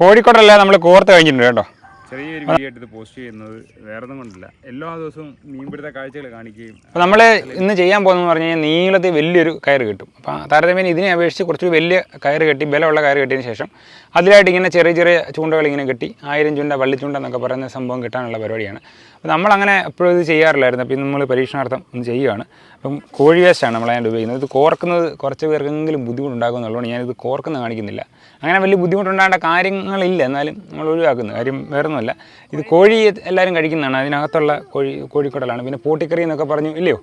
കോഴിക്കോടല്ല നമ്മൾ കോർത്ത് കഴിഞ്ഞിട്ടുണ്ട് കേട്ടോ. ചെറിയൊരു വീഡിയോ ആയിട്ട് പോസ്റ്റ് ചെയ്യുന്നത് വേറെ ഒന്നും കൊണ്ടില്ല. എല്ലാ ദിവസവും മീൻപിടുത്ത കാഴ്ചകൾ കാണിക്കുകയും അപ്പോൾ നമ്മൾ ഇന്ന് ചെയ്യാൻ പോകുന്നതെന്ന് പറഞ്ഞു കഴിഞ്ഞാൽ നീളത്തിൽ വലിയൊരു കയറ് കിട്ടും. അപ്പോൾ താരതമ്യം ഇതിനെ അപേക്ഷിച്ച് കുറച്ച് വലിയ കയറ് കെട്ടി ബലമുള്ള കയറ് കെട്ടിയതിന് ശേഷം അതിലായിട്ട് ഇങ്ങനെ ചെറിയ ചെറിയ ചൂണ്ടകൾ ഇങ്ങനെ കെട്ടി ആയിരം ചൂണ്ട വള്ളിച്ചൂണ്ട എന്നൊക്കെ പറയുന്ന സംഭവം കിട്ടാനുള്ള പരിപാടിയാണ്. അപ്പോൾ നമ്മളങ്ങനെ എപ്പോഴും ഇത് ചെയ്യാറില്ലായിരുന്നു. അപ്പോൾ ഇന്ന് നമ്മൾ പരീക്ഷണാർത്ഥം ഒന്ന് ചെയ്യുകയാണ് അപ്പം കോഴി വേസ്റ്റാണ് അതിന്റെ ഉപയോഗിക്കുന്നത്. ഇത് കോർക്കുന്നത് കുറച്ച് പേർക്കെങ്കിലും ബുദ്ധിമുട്ടുണ്ടാകും ഞാനിത് കോർക്കുന്നത് കാണിക്കുന്നില്ല. അങ്ങനെ വലിയ ബുദ്ധിമുട്ടുണ്ടാകേണ്ട കാര്യങ്ങളില്ല. എന്നാലും നമ്മൾ ഒഴിവാക്കുന്നു. കാര്യം വേറൊന്നുമല്ല. ഇത് കോഴി എല്ലാവരും കഴിക്കുന്നതാണ്. അതിനകത്തുള്ള കോഴി കോഴിക്കടലാണ്. പിന്നെ പോട്ടിക്കറി എന്നൊക്കെ പറഞ്ഞു ഇല്ലയോ?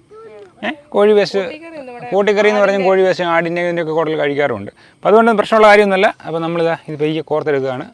ഏഹ് കോഴി വേസ്റ്റ് പോട്ടിക്കറി എന്ന് പറഞ്ഞ കോഴി വേസ്റ്റ് ആടിന്റെ ഇതിന്റെയൊക്കെ കുടൽ കഴിക്കാറുണ്ട്. അപ്പോൾ അതുകൊണ്ട് പ്രശ്നമുള്ള കാര്യമൊന്നുമല്ല. അപ്പോൾ നമ്മളിതാ ഇത് പയ്യെ കോർത്തെടുക്കുകയാണ്.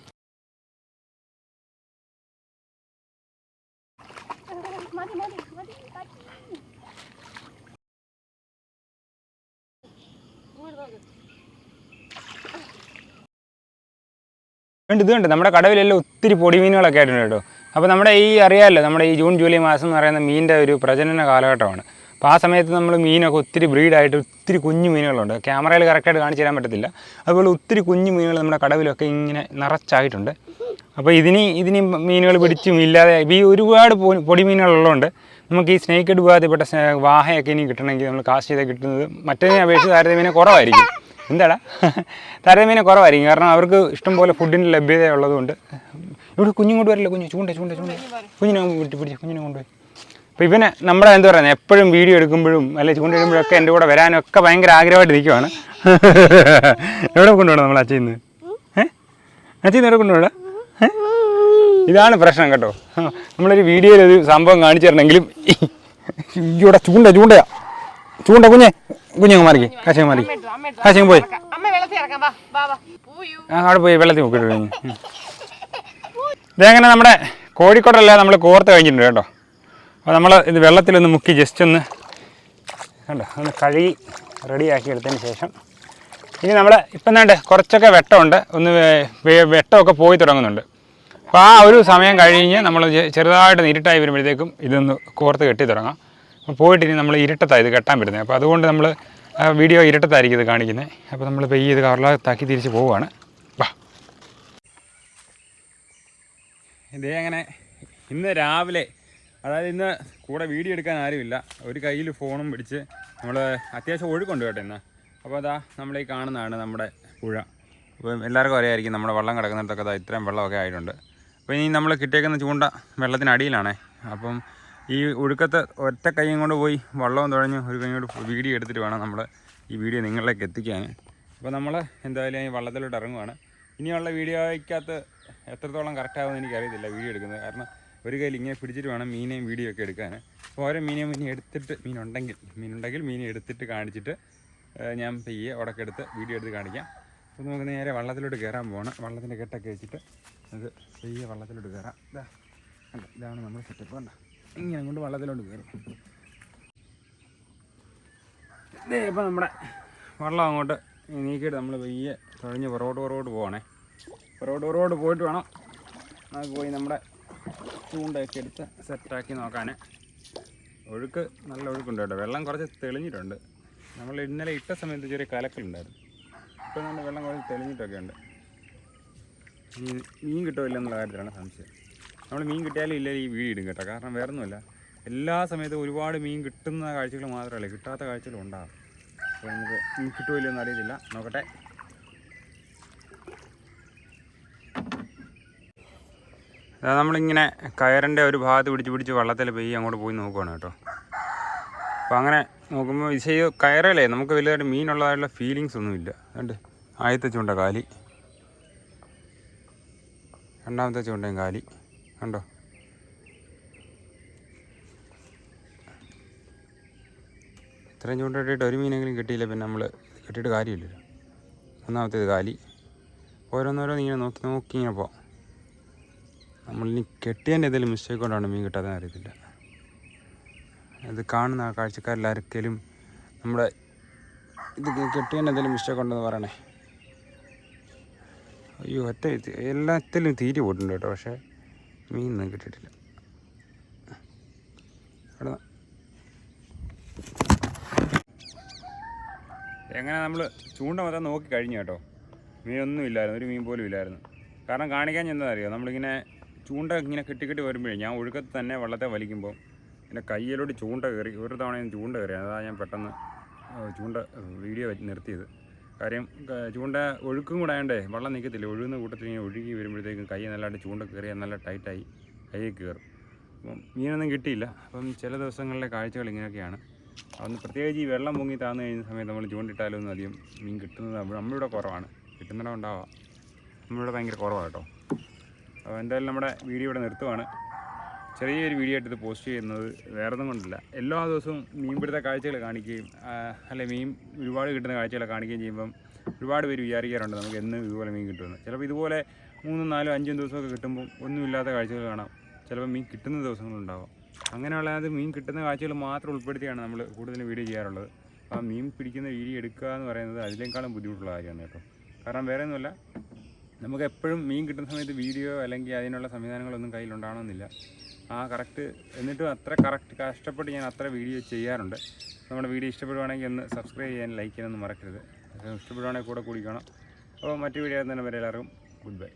ഉണ്ട് ഇത് കണ്ട്. നമ്മുടെ കടവിലെല്ലാം ഒത്തിരി പൊടിമീനുകളൊക്കെ ആയിട്ടുണ്ട് കേട്ടോ. അപ്പോൾ നമ്മുടെ ഈ അറിയാമല്ലോ നമ്മുടെ ഈ ജൂൺ ജൂലൈ മാസം എന്ന് പറയുന്ന മീനിന്റെ ഒരു പ്രജനന കാലഘട്ടമാണ്. അപ്പോൾ ആ സമയത്ത് നമ്മൾ മീനൊക്കെ ഒത്തിരി ബ്രീഡായിട്ട് ഒത്തിരി കുഞ്ഞു മീനുകളുണ്ട്. ക്യാമറയിൽ കറക്റ്റായിട്ട് കാണിച്ചു തരാൻ പറ്റത്തില്ല. അതുപോലെ ഒത്തിരി കുഞ്ഞു മീനുകൾ നമ്മുടെ കടവിലൊക്കെ ഇങ്ങനെ നിറച്ചായിട്ടുണ്ട്. അപ്പോൾ ഇതിന് ഇതിന് മീനുകൾ പിടിച്ചും ഇല്ലാതെ ഈ ഒരുപാട് പൊടി മീനുകളുള്ളതുകൊണ്ട് നമുക്ക് ഈ സ്നേക്ക് വിഭാഗത്തിൽപ്പെട്ട വാഹയൊക്കെ ഇനി കിട്ടണമെങ്കിൽ നമ്മൾ കാസ്റ്റ് ചെയ്ത് കിട്ടുന്നത് മറ്റേതിനെ അപേക്ഷിച്ച് താരതമ്യേന കുറവായിരിക്കും. എന്താടാ താരതമ്യേന കുറവായിരിക്കും കാരണം അവർക്ക് ഇഷ്ടം ഇഷ്ടംപോലെ ഫുഡിന്റെ ലഭ്യത ഉള്ളതുകൊണ്ട് ഇവിടെ കുഞ്ഞിങ്ങോട്ട് വരില്ല കുഞ്ഞു ചൂണ്ട ചൂണ്ട ചൂണ്ട കുഞ്ഞിനെ പിടിച്ച് പിടിച്ച് കുഞ്ഞിനെ കൊണ്ടുപോയി അപ്പോൾ ഇവനെ നമ്മുടെ എന്താ പറയുന്നത് എപ്പോഴും വീഡിയോ എടുക്കുമ്പോഴും അല്ലെങ്കിൽ ചൂണ്ട ഇടുമ്പോഴൊക്കെ എന്റെ കൂടെ വരാനൊക്കെ ഭയങ്കര ആഗ്രഹമായിട്ട് നിൽക്കുവാണ് എവിടെ കൊണ്ടുപോകണം നമ്മൾ അച്ഛന്ന് ഏഹ് അച്ഛന്ന് എവിടെ കൊണ്ടുപോകണം? ഇതാണ് പ്രശ്നം കേട്ടോ നമ്മളൊരു വീഡിയോയിൽ ഒരു സംഭവം കാണിച്ചു തരണമെങ്കിലും ഇവിടെ ചൂണ്ട ചൂണ്ടയാ ചൂണ്ട കുഞ്ഞെ കുഞ്ഞങ്ങ് മാറിക്കേ. കാശങ്ങ് പോയി. ആ അവിടെ പോയി വെള്ളത്തിൽ നോക്കിയിട്ട് കഴിഞ്ഞു. ഇതങ്ങനെ നമ്മുടെ കോഴിക്കോടല്ല നമ്മൾ കോർത്ത് കഴിഞ്ഞിട്ടുണ്ട് കേട്ടോ. അപ്പോൾ നമ്മൾ ഇത് വെള്ളത്തിലൊന്ന് മുക്കി ജസ്റ്റ് ഒന്ന് കണ്ടോ ഒന്ന് കഴുകി റെഡിയാക്കി എടുത്തതിന് ശേഷം ഇനി നമ്മൾ ഇപ്പം വേണ്ട കുറച്ചൊക്കെ വെട്ടമുണ്ട്. ഒന്ന് വെട്ടമൊക്കെ പോയി തുടങ്ങുന്നുണ്ട്. അപ്പോൾ ആ ഒരു സമയം കഴിഞ്ഞ് നമ്മൾ ചെറുതായിട്ട് നീരിട്ടായി വരുമ്പോഴത്തേക്കും ഇതൊന്ന് കോർത്ത് കെട്ടി തുടങ്ങാം. പോയിട്ട് ഇനി നമ്മൾ ഇരുട്ടത്താണ് ഇത് കെട്ടാൻ പറ്റുന്നത്. അപ്പോൾ അതുകൊണ്ട് നമ്മൾ വീഡിയോ ഇരുട്ടത്തായിരിക്കും ഇത് കാണിക്കുന്നത്. അപ്പോൾ നമ്മൾ പെയ്യ് ഇത് കാറിലാക്കി തിരിച്ച് പോവുകയാണ്. വാ. ഇതേ അങ്ങനെ ഇന്ന് രാവിലെ അതായത് ഇന്ന് കൂടെ വീഡിയോ എടുക്കാൻ ആരുമില്ല. ഒരു കയ്യിൽ ഫോണും പിടിച്ച് നമ്മൾ അത്യാവശ്യം ഒഴുക്കുണ്ട് കേട്ടോ ഇന്ന്. അപ്പോൾ അതാ നമ്മൾ ഈ കാണുന്നതാണ് നമ്മുടെ പുഴ. അപ്പം എല്ലാവർക്കും അറിയായിരിക്കും നമ്മുടെ വെള്ളം കിടക്കുന്നിടത്തൊക്കെ ഇത്രയും വെള്ളമൊക്കെ ആയിട്ടുണ്ട്. അപ്പോൾ ഇനി നമ്മൾ കിട്ടിയേക്കുന്ന ചൂണ്ട വെള്ളത്തിനടിയിലാണേ അപ്പം ഈ ഒഴുക്കത്ത് ഒറ്റ കൈയും കൊണ്ട് പോയി വള്ളവും തുഴഞ്ഞ് ഒരു കൈ കൊണ്ട് വീഡിയോ എടുത്തിട്ട് വേണം നമ്മൾ ഈ വീഡിയോ നിങ്ങളിലേക്ക് എത്തിക്കാൻ. അപ്പോൾ നമ്മൾ എന്തായാലും ഈ വള്ളത്തിലോട്ട് ഇറങ്ങുവാണ്. ഇനിയുള്ള വീഡിയോയ്ക്കകത്ത് എത്രത്തോളം കറക്റ്റാകുമെന്ന് എനിക്കറിയത്തില്ല വീഡിയോ എടുക്കുന്നത്. കാരണം ഒരു കയ്യിൽ ഇങ്ങനെ പിടിച്ചിട്ട് വേണം മീനെയും വീഡിയോ ഒക്കെ എടുക്കാൻ. അപ്പോൾ ഓരോ മീനെയും ഇനി എടുത്തിട്ട് മീനുണ്ടെങ്കിൽ മീനുണ്ടെങ്കിൽ മീനെ എടുത്തിട്ട് കാണിച്ചിട്ട് ഞാൻ പെയ്യെ ഉടക്കെടുത്ത് വീഡിയോ എടുത്ത് കാണിക്കാം. അപ്പോൾ നമുക്ക് നേരെ വള്ളത്തിലോട്ട് കയറാൻ പോകണം വള്ളത്തിന്റെ കെട്ടൊക്കെ വെച്ചിട്ട് നമുക്ക് പെയ്യെ വള്ളത്തിലോട്ട് കയറാം ഇതാ ഇതാണ് നമ്മൾ സെറ്റപ്പ് കണ്ടോ? ഇങ്ങനെ കൊണ്ട് വള്ളത്തിലോട്ട് കയറും. ഇതേ ഇപ്പം നമ്മുടെ വള്ളം അങ്ങോട്ട് നീക്കിയിട്ട് നമ്മൾ പയ്യെ തുഴഞ്ഞ് പുറകോട്ട് പുറകോട്ട് പോകണേ പുറകോട്ട് പുറകോട്ട് പോയിട്ട് വേണം നമുക്ക് പോയി നമ്മുടെ ചൂണ്ടയൊക്കെ എടുത്ത് സെറ്റാക്കി നോക്കാൻ ഒഴുക്ക് നല്ല ഒഴുക്കുണ്ട് കേട്ടോ. വെള്ളം കുറച്ച് തെളിഞ്ഞിട്ടുണ്ട്. നമ്മൾ ഇന്നലെ ഇട്ട സമയത്ത് ചെറിയ കലക്കലുണ്ടായിരുന്നു. ഇപ്പം നമ്മുടെ വെള്ളം കുറച്ച് തെളിഞ്ഞിട്ടൊക്കെ ഉണ്ട് മീൻ കിട്ടുമില്ല എന്നുള്ള കാര്യത്തിലാണ് സംശയം. നമ്മൾ മീൻ കിട്ടിയാലും ഇല്ല ഈ വീട് ഇടും കേട്ടോ. കാരണം വേറെ ഒന്നുമില്ല എല്ലാ സമയത്തും ഒരുപാട് മീൻ കിട്ടുന്ന കാഴ്ചകൾ മാത്രമല്ല കിട്ടാത്ത കാഴ്ചകളും ഉണ്ടാകും അപ്പോൾ നമുക്ക് മീൻ കിട്ടുമല്ലോ എന്ന് അറിയത്തില്ല. നോക്കട്ടെ. നമ്മളിങ്ങനെ കയറിന്റെ ഒരു ഭാഗത്ത് പിടിച്ച് പിടിച്ച് വള്ളത്തിൽ പെയ്യ് അങ്ങോട്ട് പോയി നോക്കുകയാണ് കേട്ടോ. അപ്പോൾ അങ്ങനെ നോക്കുമ്പോൾ ഇത് കയറലേ നമുക്ക് വലുതായിട്ട് മീനുള്ളതായിട്ടുള്ള ഫീലിങ്സ് ഒന്നുമില്ല അതുകൊണ്ട് ആദ്യത്തെ ചൂണ്ട കാലി. രണ്ടാമത്തെ ചൂണ്ടയും കാലി. കണ്ടോ? ഇത്രയും ചൂണ്ടിട്ടിട്ട് ഒരു മീനെങ്കിലും കിട്ടിയില്ല പിന്നെ നമ്മൾ കിട്ടിയിട്ട് കാര്യമില്ലല്ലോ. ഒന്നാമത്തേത് കാലി. ഓരോന്നോരോ ഇങ്ങനെ നോക്കി നോക്കി ഇങ്ങനെ പോവാം. നമ്മളിനി കെട്ടിയതിന്റെ എന്തെങ്കിലും മിസ്റ്റേക്ക് കൊണ്ടാണ് മീൻ കിട്ടാതെ അറിയത്തില്ല. ഇത് കാണുന്ന കാഴ്ചക്കാരിലാർക്കെങ്കിലും നമ്മുടെ ഇത് കെട്ടിയതിന്റെ എന്തെങ്കിലും മിസ്റ്റേക്ക് ഉണ്ടെന്ന് പറയണേ. അയ്യോ ഒറ്റ എല്ലാത്തിലും തീറ്റി പോയിട്ടുണ്ട് കേട്ടോ പക്ഷേ മീനൊന്നും കിട്ടിയിട്ടില്ല. എങ്ങനെ നമ്മൾ ചൂണ്ട മൊത്തം നോക്കി കഴിഞ്ഞു കേട്ടോ. മീനൊന്നും ഇല്ലായിരുന്നു ഒരു മീൻ പോലും ഇല്ലായിരുന്നു. കാരണം കാണിക്കാൻ ചെന്നതറിയോ നമ്മളിങ്ങനെ ചൂണ്ട ഇങ്ങനെ കെട്ടിക്കെട്ടി കെട്ടി വരുമ്പോഴേ ഞാൻ ഒഴുക്കത്ത് തന്നെ വള്ളത്തെ വലിക്കുമ്പോൾ എന്റെ കയ്യിലോട്ട് ചൂണ്ട കയറി ഒരു തവണ ഞാൻ ചൂണ്ട കയറി അതാണ് ഞാൻ പെട്ടെന്ന് ചൂണ്ട വീഡിയോ നിർത്തിയത്. കാര്യം ചൂണ്ട ഒഴുക്കും കൂടെ ആയതുകൊണ്ടേ വെള്ളം നിൽക്കത്തില്ല ഒഴുകുന്ന കൂട്ടത്തിൽ ഇങ്ങനെ ഒഴുകി വരുമ്പോഴത്തേക്കും കൈ നല്ലതായിട്ട് ചൂണ്ട കയറിയാൽ നല്ല ടൈറ്റായി കൈ കയറും. അപ്പം മീനൊന്നും കിട്ടിയില്ല. അപ്പം ചില ദിവസങ്ങളിലെ കാഴ്ചകൾ ഇങ്ങനെയൊക്കെയാണ്. അതൊന്ന് പ്രത്യേകിച്ച് ഈ വെള്ളം പൊങ്ങി താന്നു കഴിഞ്ഞ സമയത്ത് നമ്മൾ ചൂണ്ടിട്ടാലൊന്നും അധികം മീൻ കിട്ടുന്നത് നമ്മളിവിടെ കുറവാണ്. കിട്ടുന്നിടം ഉണ്ടാവാം. നമ്മളിവിടെ ഭയങ്കര കുറവാണ് കേട്ടോ. അപ്പോൾ എന്തായാലും നമ്മുടെ വീഡിയോ ഇവിടെ നിർത്തുവാണ്. ചെറിയൊരു വീഡിയോ ആയിട്ട് ഇത് പോസ്റ്റ് ചെയ്യുന്നത് വേറെ ഒന്നും കൊണ്ടല്ല. എല്ലാ ദിവസവും മീൻപിടുത്ത കാഴ്ചകൾ കാണിക്കുകയും അല്ലെ മീൻ ഒരുപാട് കിട്ടുന്ന കാഴ്ചകൾ കാണിക്കുകയും ചെയ്യുമ്പം ഒരുപാട് പേര് വിചാരിക്കാറുണ്ട് നമുക്ക് എന്നും ഇതുപോലെ മീൻ കിട്ടുമെന്ന്. ചിലപ്പോൾ ഇതുപോലെ മൂന്നും നാലും അഞ്ചും ദിവസമൊക്കെ കിട്ടുമ്പോൾ ഒന്നുമില്ലാത്ത കാഴ്ചകൾ കാണാം. ചിലപ്പോൾ മീൻ കിട്ടുന്ന ദിവസങ്ങളുണ്ടാവാം അങ്ങനെയുള്ള അത് മീൻ കിട്ടുന്ന കാഴ്ചകൾ മാത്രം ഉൾപ്പെടുത്തിയാണ് നമ്മൾ കൂടുതൽ വീഡിയോ ചെയ്യാറുള്ളത്. ആ മീൻ പിടിക്കുന്ന വീഡിയോ എടുക്കുക എന്ന് പറയുന്നത് അതിനേക്കാളും ബുദ്ധിമുട്ടുള്ള കാര്യമാണ് കേട്ടോ. കാരണം വേറെ ഒന്നുമല്ല നമുക്ക് എപ്പോഴും മീൻ കിട്ടുന്ന സമയത്ത് വീഡിയോ അല്ലെങ്കിൽ അതിനുള്ള സംവിധാനങ്ങളൊന്നും കയ്യിലുണ്ടാവണമെന്നില്ല. ആ കറക്റ്റ് എന്നിട്ടും അത്ര കറക്റ്റ് കഷ്ടപ്പെട്ട് ഞാൻ അത്ര വീഡിയോ ചെയ്യാറുണ്ട്. നമ്മുടെ വീഡിയോ ഇഷ്ടപ്പെടുവാണെങ്കിൽ ഒന്ന് സബ്സ്ക്രൈബ് ചെയ്യാൻ ലൈക്ക് ചെയ്യാനൊന്നും മറക്കരുത്. ഇഷ്ടപ്പെടുവാണെങ്കിൽ കൂടെ കൂടിക്കണം അപ്പോൾ മറ്റു വീഡിയോ തന്നെ വരെ എല്ലാവർക്കും ഗുഡ് ബൈ